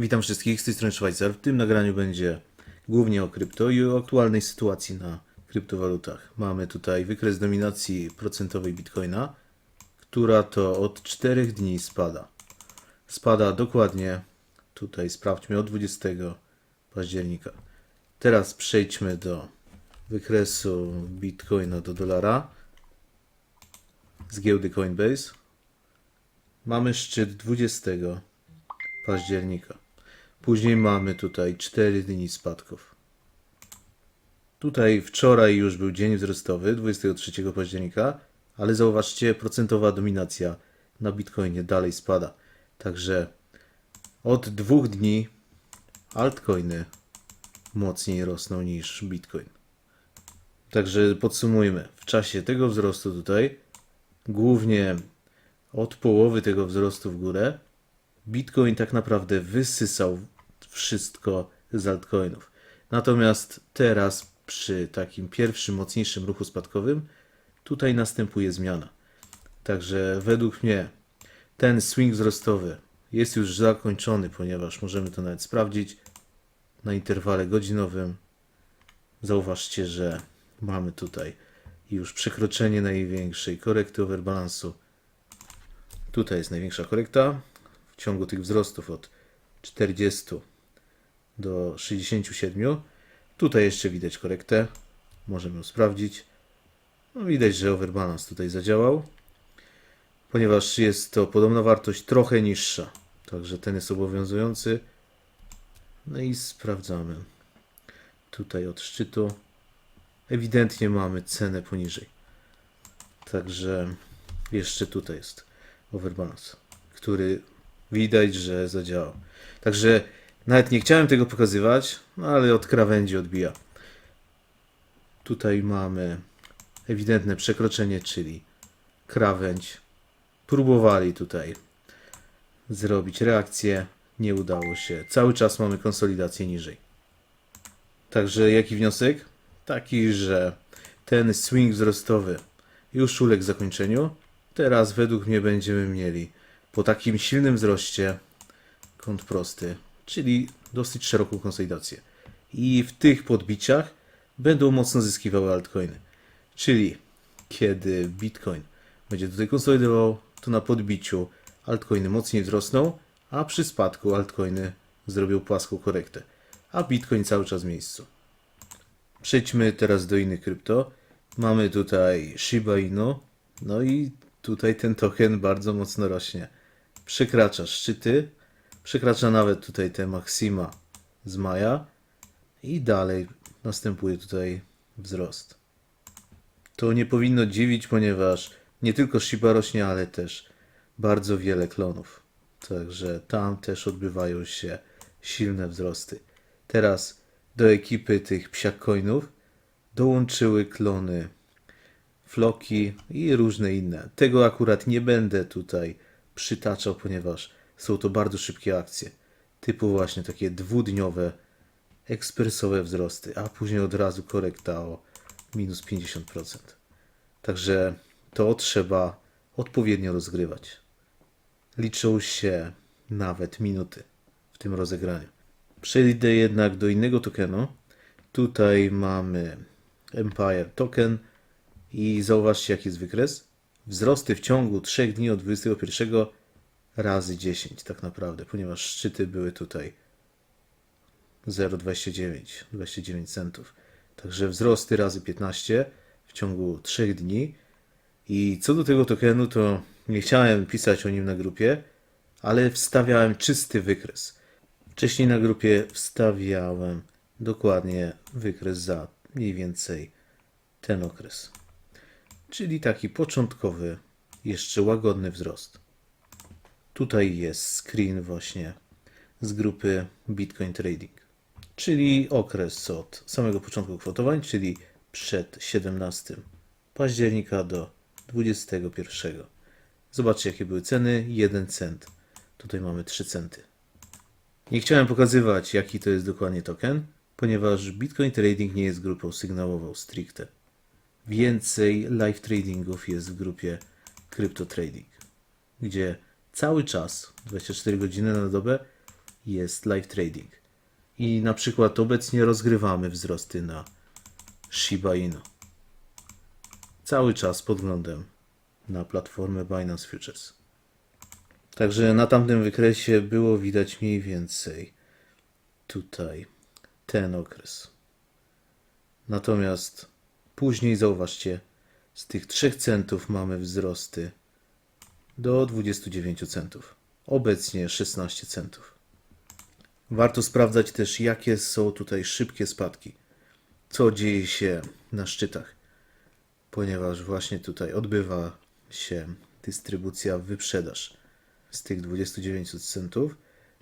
Witam wszystkich z tej strony Szwajcar. W tym nagraniu będzie głównie o krypto i o aktualnej sytuacji na kryptowalutach. Mamy tutaj wykres dominacji procentowej Bitcoina, która to od 4 dni spada. Spada dokładnie, tutaj sprawdźmy, od 20 października. Teraz przejdźmy do wykresu Bitcoina do dolara z giełdy Coinbase. Mamy szczyt 20 października. Później mamy tutaj 4 dni spadków. Tutaj wczoraj już był dzień wzrostowy, 23 października, ale zauważcie, procentowa dominacja na Bitcoinie dalej spada. Także od dwóch dni altcoiny mocniej rosną niż Bitcoin. Także podsumujmy. W czasie tego wzrostu tutaj, głównie od połowy tego wzrostu w górę, Bitcoin tak naprawdę wysysał wszystko z altcoinów. Natomiast teraz przy takim pierwszym mocniejszym ruchu spadkowym tutaj następuje zmiana. Także według mnie ten swing wzrostowy jest już zakończony, ponieważ możemy to nawet sprawdzić na interwale godzinowym. Zauważcie, że mamy tutaj już przekroczenie największej korekty overbalansu. Tutaj jest największa korekta w ciągu tych wzrostów od 40 do 67. Tutaj jeszcze widać korektę. Możemy ją sprawdzić. No widać, że overbalance tutaj zadziałał, ponieważ jest to podobna wartość trochę niższa. Także ten jest obowiązujący. No i sprawdzamy. Tutaj od szczytu. Ewidentnie mamy cenę poniżej. Także jeszcze tutaj jest overbalance, który widać, że zadziałał. Także nawet nie chciałem tego pokazywać, no ale od krawędzi odbija. Tutaj mamy ewidentne przekroczenie, czyli krawędź. Próbowali tutaj zrobić reakcję, nie udało się. Cały czas mamy konsolidację niżej. Także jaki wniosek? Taki, że ten swing wzrostowy już uległ zakończeniu. Teraz według mnie będziemy mieli po takim silnym wzroście kąt prosty, czyli dosyć szeroką konsolidację. I w tych podbiciach będą mocno zyskiwały altcoiny. Czyli kiedy Bitcoin będzie tutaj konsolidował, to na podbiciu altcoiny mocniej wzrosną, a przy spadku altcoiny zrobią płaską korektę, a Bitcoin cały czas w miejscu. Przejdźmy teraz do innych krypto. Mamy tutaj Shiba Inu, no i tutaj ten token bardzo mocno rośnie. Przekracza szczyty, przekracza nawet tutaj te maksima z maja i dalej następuje tutaj wzrost. To nie powinno dziwić, ponieważ nie tylko Shiba rośnie, ale też bardzo wiele klonów. Także tam też odbywają się silne wzrosty. Teraz do ekipy tych psiakoinów dołączyły klony Floki i różne inne. Tego akurat nie będę tutaj przytaczał, ponieważ są to bardzo szybkie akcje. Typu właśnie takie dwudniowe, ekspresowe wzrosty, a później od razu korekta o minus 50%. Także to trzeba odpowiednio rozgrywać. Liczą się nawet minuty w tym rozegraniu. Przejdę jednak do innego tokenu. Tutaj mamy Empire Token i zauważcie jaki jest wykres. Wzrosty w ciągu 3 dni od 21 razy 10 tak naprawdę, ponieważ szczyty były tutaj 0,29 29 centów. Także wzrosty razy 15 w ciągu 3 dni. I co do tego tokenu, to nie chciałem pisać o nim na grupie, ale wstawiałem czysty wykres. Wcześniej na grupie wstawiałem dokładnie wykres za mniej więcej ten okres. Czyli taki początkowy, jeszcze łagodny wzrost. Tutaj jest screen właśnie z grupy Bitcoin Trading, czyli okres od samego początku kwotowań, czyli przed 17 października do 21. Zobaczcie jakie były ceny, 1 cent. Tutaj mamy 3 centy. Nie chciałem pokazywać, jaki to jest dokładnie token, ponieważ Bitcoin Trading nie jest grupą sygnałową stricte. Więcej live tradingów jest w grupie Crypto Trading, gdzie cały czas, 24 godziny na dobę, jest live trading. I na przykład obecnie rozgrywamy wzrosty na Shiba Inu. Cały czas pod względem na platformę Binance Futures. Także na tamtym wykresie było widać mniej więcej tutaj ten okres. Natomiast później zauważcie, z tych 3 centów mamy wzrosty do 29 centów. Obecnie 16 centów. Warto sprawdzać też, jakie są tutaj szybkie spadki. Co dzieje się na szczytach, ponieważ właśnie tutaj odbywa się dystrybucja wyprzedaż z tych 29 centów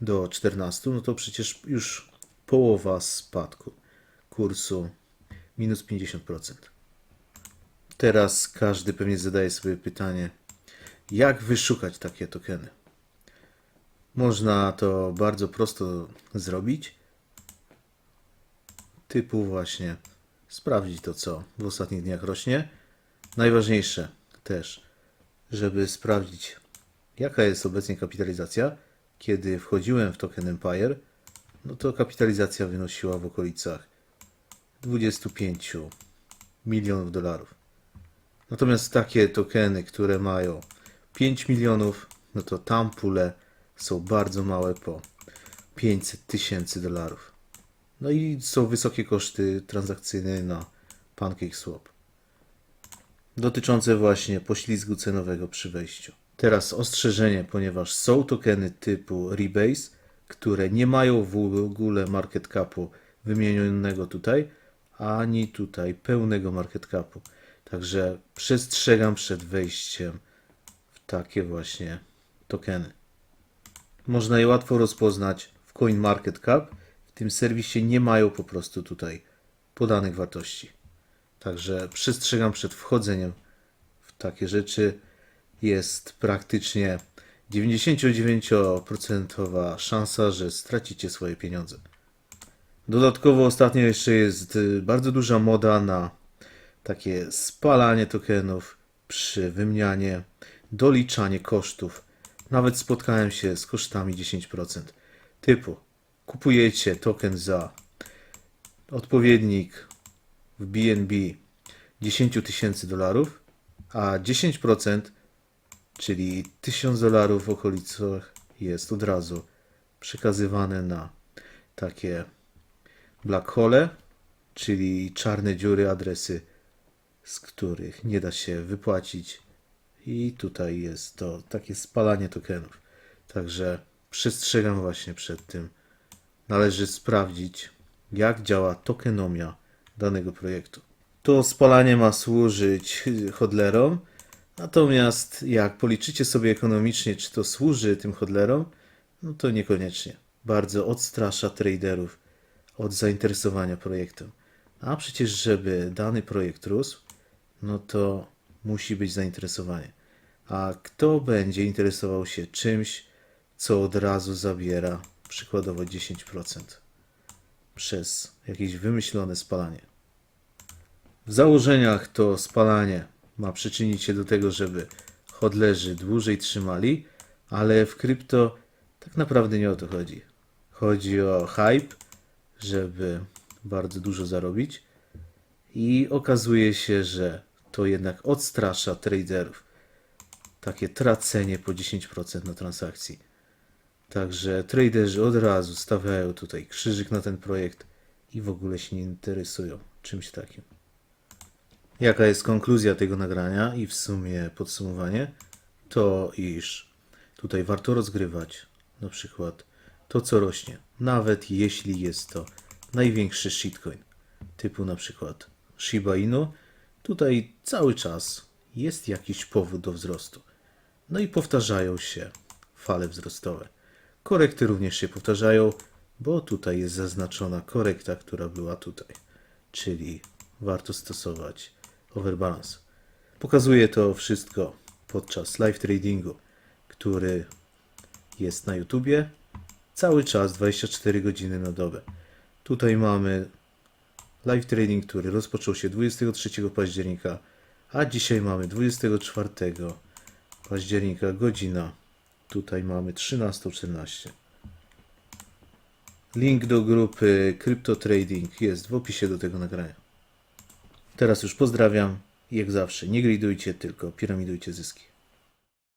do 14, no to przecież już połowa spadku kursu minus 50%. Teraz każdy pewnie zadaje sobie pytanie, jak wyszukać takie tokeny? Można to bardzo prosto zrobić, typu właśnie sprawdzić to, co w ostatnich dniach rośnie. Najważniejsze też, żeby sprawdzić, jaka jest obecnie kapitalizacja. Kiedy wchodziłem w token Empire, no to kapitalizacja wynosiła w okolicach 25 milionów dolarów. Natomiast takie tokeny, które mają 5 milionów, no to tam pule są bardzo małe po 500 tysięcy dolarów. No i są wysokie koszty transakcyjne na PancakeSwap. Dotyczące właśnie poślizgu cenowego przy wejściu. Teraz ostrzeżenie, ponieważ są tokeny typu Rebase, które nie mają w ogóle market capu wymienionego tutaj, ani tutaj pełnego market capu. Także przestrzegam przed wejściem takie właśnie tokeny. Można je łatwo rozpoznać w CoinMarketCap. W tym serwisie nie mają po prostu tutaj podanych wartości. Także przestrzegam przed wchodzeniem w takie rzeczy. Jest praktycznie 99% szansa, że stracicie swoje pieniądze. Dodatkowo ostatnio jeszcze jest y, bardzo duża moda na takie spalanie tokenów przy wymianie, doliczanie kosztów. Nawet spotkałem się z kosztami 10%. Typu kupujecie token za odpowiednik w BNB 10 tysięcy dolarów, a 10%, czyli 1000 dolarów w okolicach jest od razu przekazywane na takie black hole, czyli czarne dziury, adresy, z których nie da się wypłacić. I tutaj jest to takie spalanie tokenów. Także przestrzegam właśnie przed tym. Należy sprawdzić, jak działa tokenomia danego projektu. To spalanie ma służyć hodlerom, natomiast jak policzycie sobie ekonomicznie, czy to służy tym hodlerom, no to niekoniecznie. Bardzo odstrasza traderów od zainteresowania projektem. A przecież, żeby dany projekt rósł, no to musi być zainteresowanie. A kto będzie interesował się czymś, co od razu zabiera przykładowo 10% przez jakieś wymyślone spalanie? W założeniach to spalanie ma przyczynić się do tego, żeby hodlerzy dłużej trzymali, ale w krypto tak naprawdę nie o to chodzi. Chodzi o hype, żeby bardzo dużo zarobić i okazuje się, że to jednak odstrasza traderów. Takie tracenie po 10% na transakcji. Także traderzy od razu stawiają tutaj krzyżyk na ten projekt i w ogóle się nie interesują czymś takim. Jaka jest konkluzja tego nagrania i w sumie podsumowanie? To iż tutaj warto rozgrywać na przykład to, co rośnie, nawet jeśli jest to największy shitcoin, typu na przykład Shiba Inu, tutaj cały czas jest jakiś powód do wzrostu. No i powtarzają się fale wzrostowe. Korekty również się powtarzają, bo tutaj jest zaznaczona korekta, która była tutaj, czyli warto stosować overbalance. Pokazuję to wszystko podczas live tradingu, który jest na YouTubie cały czas 24 godziny na dobę. Tutaj mamy live trading, który rozpoczął się 23 października, a dzisiaj mamy 24 października, godzina. Tutaj mamy 13.14. Link do grupy Crypto Trading jest w opisie do tego nagrania. Teraz już pozdrawiam jak zawsze nie gridujcie, tylko piramidujcie zyski.